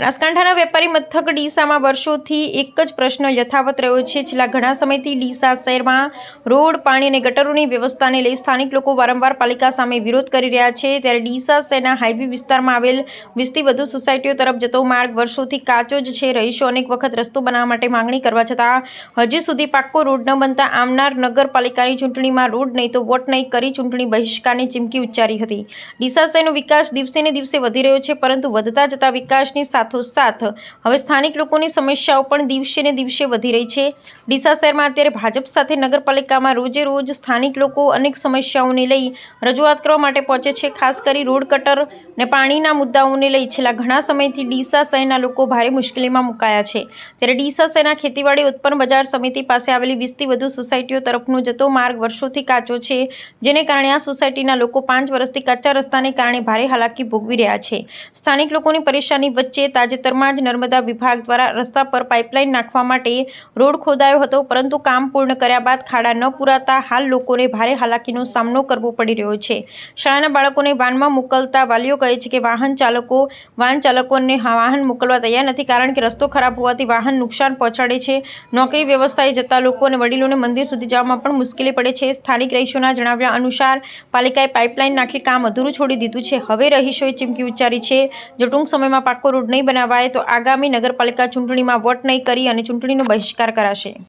બનાસકાંઠાના વેપારી મથક ડીસામાં વર્ષોથી એક જ પ્રશ્ન યથાવત રહ્યો છે. છેલ્લા ઘણા સમયથી ડીસા શહેરમાં રોડ, પાણી અને ગટરોની વ્યવસ્થાને લઈ સ્થાનિક લોકો વારંવાર પાલિકા સામે વિરોધ કરી રહ્યા છે. ત્યારે ડીસા શહેરના હાઈવે વિસ્તારમાં આવેલ વીસથી વધુ સોસાયટીઓ તરફ જતો માર્ગ વર્ષોથી કાચો જ છે. રહીશો અનેક વખત રસ્તો બનાવવા માટે માંગણી કરવા છતાં હજી સુધી પાક્કો રોડ ન બનતા આવનાર નગરપાલિકાની ચૂંટણીમાં રોડ નહીં તો વોટ નહીં કરી ચૂંટણી બહિષ્કારની ચીમકી ઉચ્ચારી હતી. ડીસા શહેરનો વિકાસ દિવસે ને દિવસે વધી રહ્યો છે, પરંતુ વધતા જતા વિકાસની સાથોસાથ હવે સ્થાનિક લોકોની સમસ્યાઓ પણ દિવસે ને દિવસે વધી રહી છે. ડીસા શહેરમાં અત્યારે ભાજપ સાથે નગરપાલિકામાં રોજે રોજ સ્થાનિક લોકો અનેક સમસ્યાઓને લઈ રજૂઆત કરવા માટે પહોંચે છે. ખાસ કરી રોડ કટર ને પાણીના મુદ્દાઓને લઈ છેલ્લા ઘણા સમયથી ડીસા શહેરના લોકો ભારે મુશ્કેલીમાં મુકાયા છે. ત્યારે ડીસા શહેરના ખેતીવાડી ઉત્પન્ન બજાર સમિતિ પાસે આવેલી વીસથી વધુ સોસાયટીઓ તરફનો જતો માર્ગ વર્ષોથી કાચો છે, જેને કારણે આ સોસાયટીના લોકો પાંચ વર્ષથી કાચા રસ્તાને કારણે ભારે હાલાકી ભોગવી રહ્યા છે. સ્થાનિક લોકોની પરેશાની વચ્ચે તાજેતરમાં જ નર્મદા વિભાગ દ્વારા રસ્તા પર પાઇપલાઇન નાખવા માટે રોડ ખોદાયો હતો, પરંતુ કામ પૂર્ણ કર્યા બાદ ખાડા ન પૂરાતા હાલ લોકોને ભારે હાલાકીનો સામનો કરવો પડી રહ્યો છે. શાળાના બાળકોને વાનમાં મોકલતા વાલીઓ કહે છે કે વાહન ચાલકો, વાહન ચાલકોને વાહન મોકલવા તૈયાર નથી કારણ કે રસ્તો ખરાબ હોવાથી વાહન નુકસાન પહોંચાડે છે. નોકરી વ્યવસ્થાએ જતા લોકો અને વડીલોને મંદિર સુધી જવામાં પણ મુશ્કેલી પડે છે. સ્થાનિક રહીશોના જણાવ્યા અનુસાર, પાલિકાએ પાઇપલાઇન નાખી કામ અધૂરું છોડી દીધું છે. હવે રહીશોએ ચીમકી ઉચ્ચારી છે જો ટૂંક સમયમાં પાક્કો રોડ નહીં બનાવાય તો આગામી નગરપાલિકા ચૂંટણીમાં વોટ નહીં કરી અને ચૂંટણીનો બહિષ્કાર કરાશે.